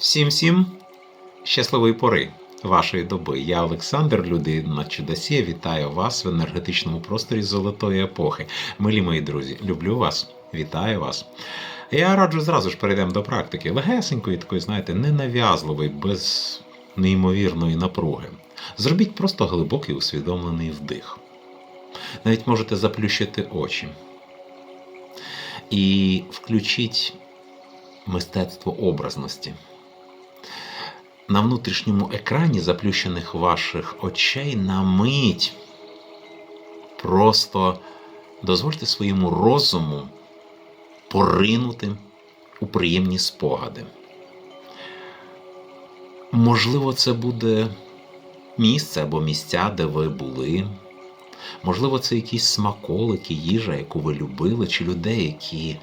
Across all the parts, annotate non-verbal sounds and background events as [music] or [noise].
Всім всім щасливої пори вашої доби. Я Олександр, людина чудосія. Вітаю вас в енергетичному просторі золотої епохи. Милі мої друзі, люблю вас, вітаю вас. Я раджу зразу ж перейдемо до практики. Легесенької, такої, знаєте, ненав'язливої, без неймовірної напруги. Зробіть просто глибокий усвідомлений вдих. Навіть можете заплющити очі. І включіть мистецтво образності. На внутрішньому екрані заплющених ваших очей на мить просто дозвольте своєму розуму поринути у приємні спогади. Можливо, це буде місце або місця, де ви були. Можливо, це якісь смаколики, їжа, яку ви любили, чи людей, які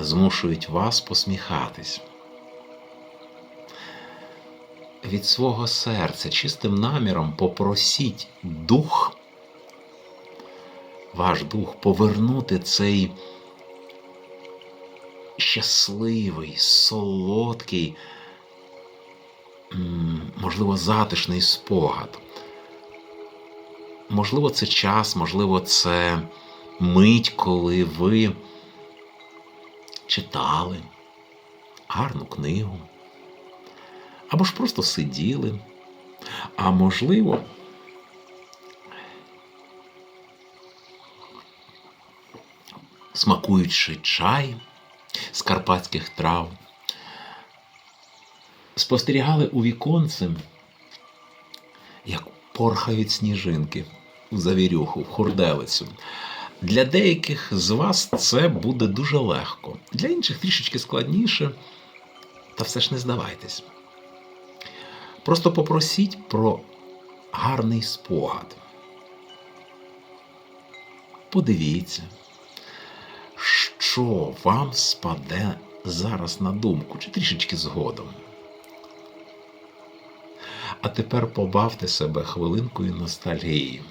змушують вас посміхатись. Від свого серця чистим наміром попросіть дух, ваш дух, повернути цей щасливий, солодкий, можливо, затишний спогад. Можливо, це час, можливо, це мить, коли ви читали гарну книгу, або ж просто сиділи, а можливо, смакуючи чай з карпатських трав, спостерігали у віконце, як порхають сніжинки у завірюху, в хурделицю. Для деяких з вас це буде дуже легко, для інших трішечки складніше, та все ж не здавайтесь. Просто попросіть про гарний спогад. Подивіться, що вам спаде зараз на думку, чи трішечки згодом. А тепер побавте себе хвилинкою ностальгії.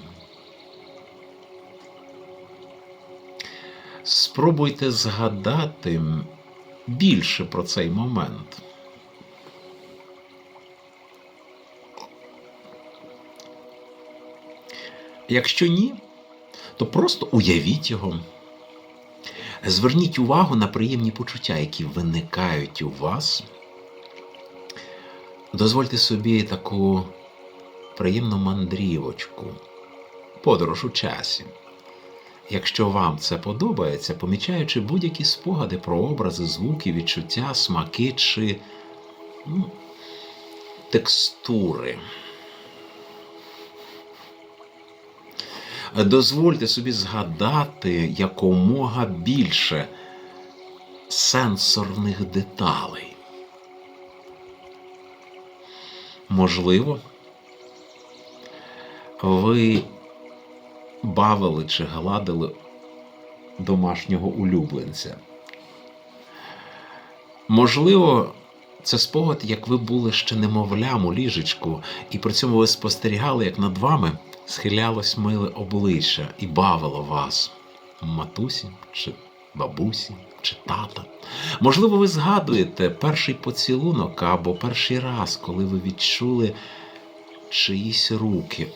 Спробуйте згадати більше про цей момент. Якщо ні, то просто уявіть його. Зверніть увагу на приємні почуття, які виникають у вас. Дозвольте собі таку приємну мандрівочку, подорож у часі. Якщо вам це подобається, помічаючи будь-які спогади про образи, звуки, відчуття, смаки чи ну, текстури. Дозвольте собі згадати якомога більше сенсорних деталей. Можливо, ви бавили чи гладили домашнього улюбленця. Можливо, це спогад, як ви були ще немовлям у ліжечку, і при цьому ви спостерігали, як над вами схилялось миле обличчя і бавило вас, матусі чи бабусі чи тата. Можливо, ви згадуєте перший поцілунок або перший раз, коли ви відчули чиїсь руки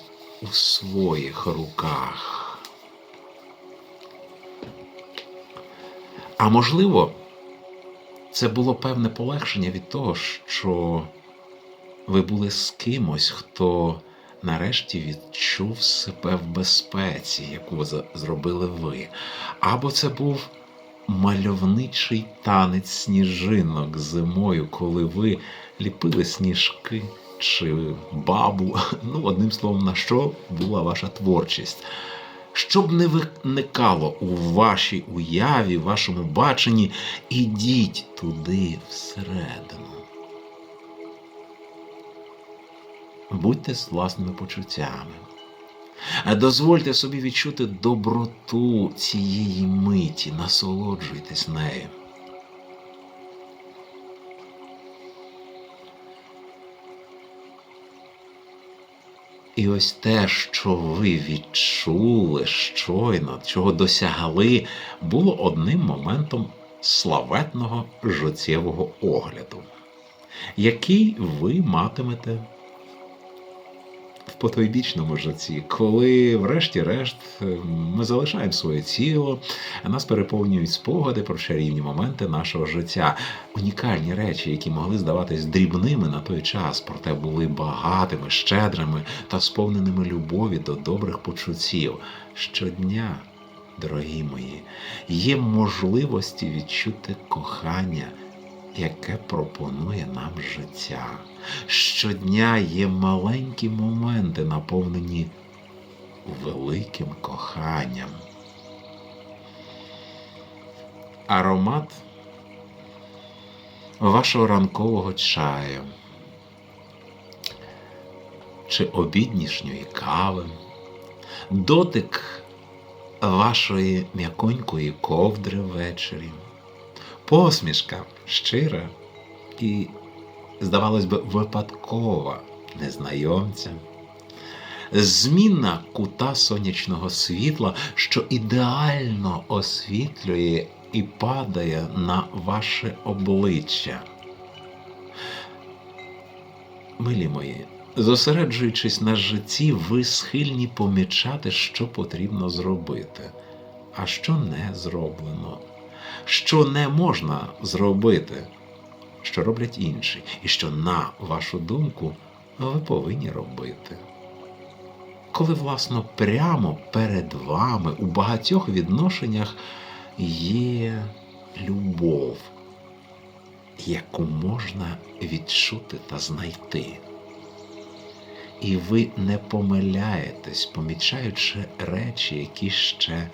у своїх руках. А можливо, це було певне полегшення від того, що ви були з кимось, хто нарешті відчув себе в безпеці, яку зробили ви. Або це був мальовничий танець сніжинок зимою, коли ви ліпили сніжки чи бабу. [laughs] Ну, одним словом, на що була ваша творчість. Щоб не виникало у вашій уяві, вашому баченні, ідіть туди всередину. Будьте з власними почуттями. Дозвольте собі відчути доброту цієї миті, насолоджуйтесь нею. І ось те, що ви відчули щойно, чого досягли, було одним моментом славетного життєвого огляду. який ви матимете потойбічному житті, коли, врешті-решт, ми залишаємо своє тіло, а нас переповнюють спогади про чарівні моменти нашого життя, унікальні речі, які могли здаватись дрібними на той час, проте були багатими, щедрими та сповненими любові до добрих почуттів. Щодня, дорогі мої, є можливості відчути кохання яке пропонує нам життя. Щодня є маленькі моменти, наповнені великим коханням. Аромат вашого ранкового чаю чи обіднішньої кави, дотик вашої м'яконької ковдри ввечері посмішка щира і, здавалось би, випадкова незнайомця. Зміна кута сонячного світла, що ідеально освітлює і падає на ваше обличчя. Милі мої, зосереджуючись на житті, ви схильні помічати, що потрібно зробити, а що не зроблено що не можна зробити, що роблять інші, і що, на вашу думку, ви повинні робити. Коли, власно, прямо перед вами у багатьох відношеннях є любов, яку можна відчути та знайти. І ви не помиляєтесь, помічаючи речі, які ще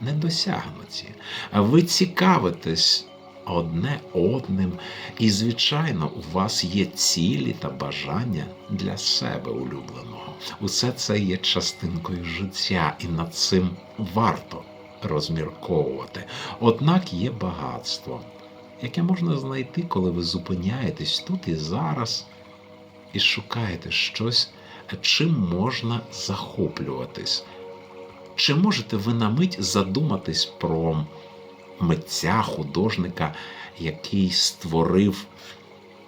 не досягнуті. Ви цікавитесь одне одним, і, звичайно, у вас є цілі та бажання для себе улюбленого. Усе це є частинкою життя, і над цим варто розмірковувати. Однак є багатство, яке можна знайти, коли ви зупиняєтесь тут і зараз, і шукаєте щось, чим можна захоплюватись. Чи можете ви на мить задуматись про митця, художника, який створив,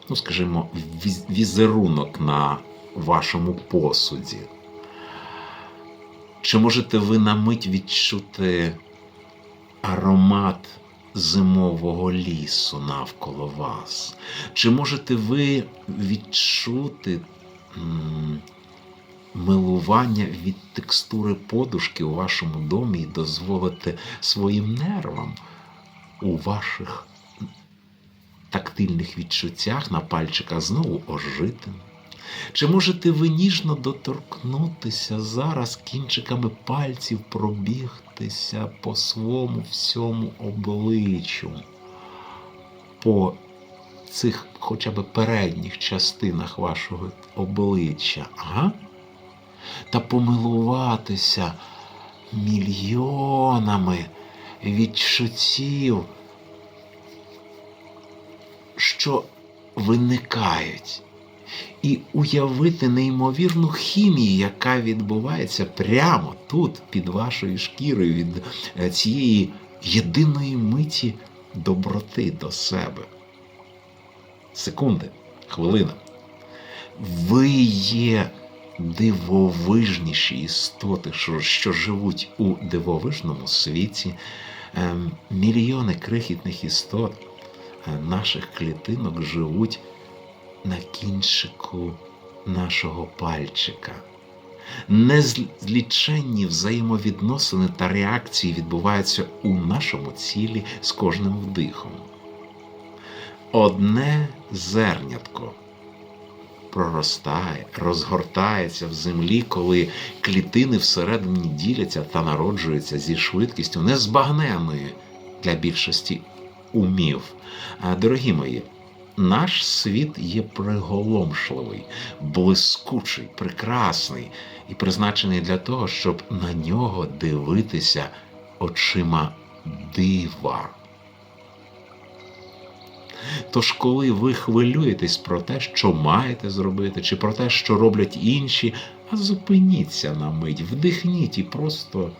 ну, скажімо, візерунок на вашому посуді? Чи можете ви на мить відчути аромат зимового лісу навколо вас? Чи можете ви відчути милування від текстури подушки у вашому домі і дозволити своїм нервам у ваших тактильних відчуттях на пальчиках знову ожити? Чи можете ви ніжно доторкнутися зараз кінчиками пальців пробігтися по своєму всьому обличчю, по цих хоча б передніх частинах вашого обличчя? Ага? Та помилуватися мільйонами відчуттів, що виникають, і уявити неймовірну хімію, яка відбувається прямо тут, під вашою шкірою, від е, цієї єдиної миті доброти до себе. Секунди, хвилина. Ви є дивовижніші істоти, що, живуть у дивовижному світі, ем, мільйони крихітних істот е, наших клітинок живуть на кінчику нашого пальчика. Незліченні взаємовідносини та реакції відбуваються у нашому тілі з кожним вдихом. Одне зернятко проростає, розгортається в землі, коли клітини всередині діляться та народжуються зі швидкістю незбагненної для більшості умів. Дорогі мої, наш світ є приголомшливий, блискучий, прекрасний і призначений для того, щоб на нього дивитися очима дива. Тож, коли ви хвилюєтесь про те, що маєте зробити, чи про те, що роблять інші, а зупиніться на мить, вдихніть і просто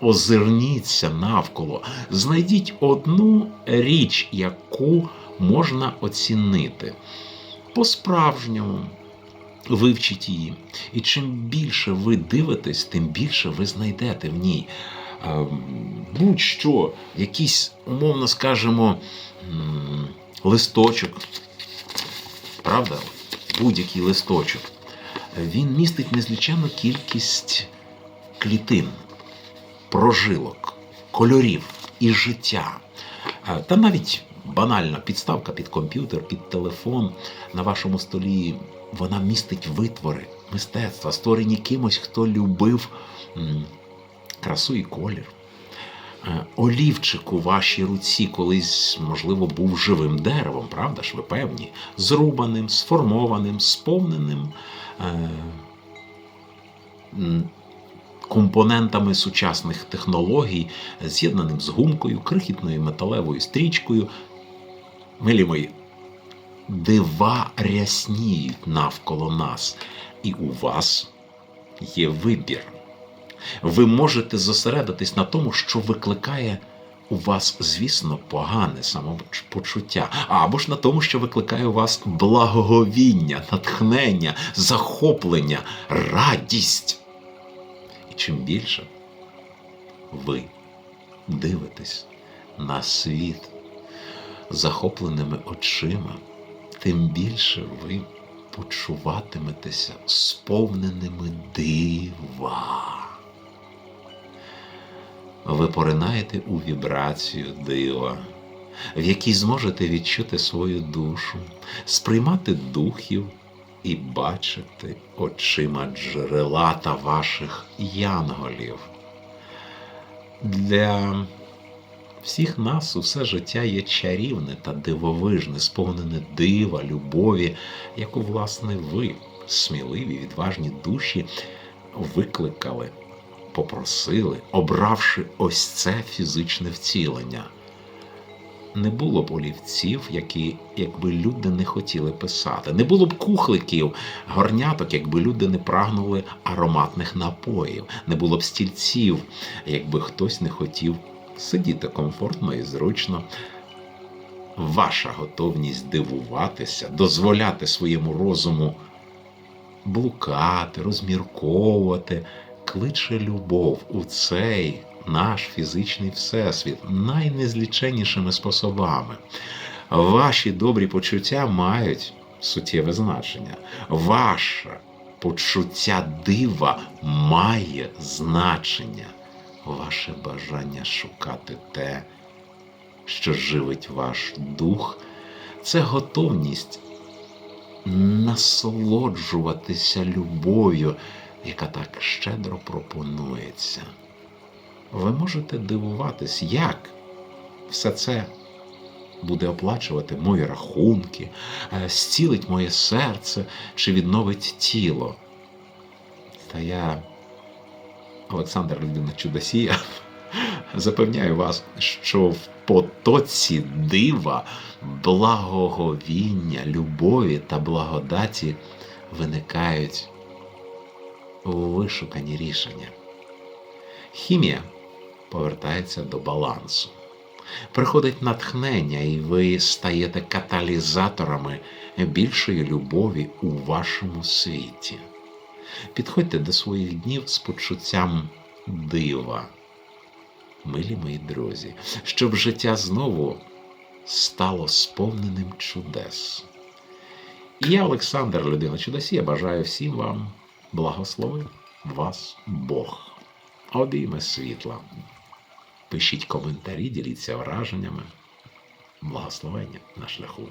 озирніться навколо, знайдіть одну річ, яку можна оцінити. по-справжньому. Вивчіть її. І чим більше ви дивитесь, тим більше ви знайдете в ній. Е, Будь-що, якийсь, умовно скажемо, листочок, правда? Будь-який листочок. Він містить незліченну кількість клітин, прожилок, кольорів і життя. Е, Та навіть банальна підставка під комп'ютер, під телефон на вашому столі, вона містить витвори мистецтва, створені кимось, хто любив красу і колір. Е, Олівчик у вашій руці колись, можливо, був живим деревом, правда ж, ви певні? Зрубаним, сформованим, сповненим е, компонентами сучасних технологій, з'єднаним з гумкою, крихітною металевою стрічкою. Милі мої, дива рясніють навколо нас, і у вас є вибір. Ви можете зосередитись на тому, що викликає у вас, звісно, погане самопочуття, або ж на тому, що викликає у вас благоговіння, натхнення, захоплення, радість. І чим більше ви дивитесь на світ захопленими очима, тим більше ви почуватиметеся сповненими дива. Ви поринаєте у вібрацію дива, в якій зможете відчути свою душу, сприймати духів і бачити очима джерела та ваших янголів. Для всіх нас усе життя є чарівне та дивовижне, сповнене дива, любові, яку, власне, ви, сміливі, відважні душі, викликали, попросили, обравши ось це фізичне втілення. Не було б олівців, які, якби люди не хотіли писати. Не було б кухликів, горняток, якби люди не прагнули ароматних напоїв. Не було б стільців, якби хтось не хотів сидіти комфортно і зручно. Ваша готовність дивуватися, дозволяти своєму розуму блукати, розмірковувати, кличе любов у цей наш фізичний всесвіт найнезліченнішими способами. Ваші добрі почуття мають суттєве значення. Ваше почуття дива має значення. Ваше бажання шукати те, що живить ваш дух, це готовність насолоджуватися любов'ю, яка так щедро пропонується. Ви можете дивуватись, як все це буде оплачувати мої рахунки, е, зцілить моє серце чи відновить тіло. Та я, Олександр Людина Чудосія, [laughs] запевняю вас, що в потоці дива, благоговіння, любові та благодаті виникають вишукані рішення. Хімія повертається до балансу. Приходить натхнення, і ви стаєте каталізаторами більшої любові у вашому світі. Підходьте до своїх днів з почуттям дива, милі мої друзі, щоб життя знову стало сповненим чудес. І я, Олександр, людина чудосія, бажаю всім вам благослови вас Бог. Обійме світла. Пишіть коментарі, діліться враженнями. Благословення на шляху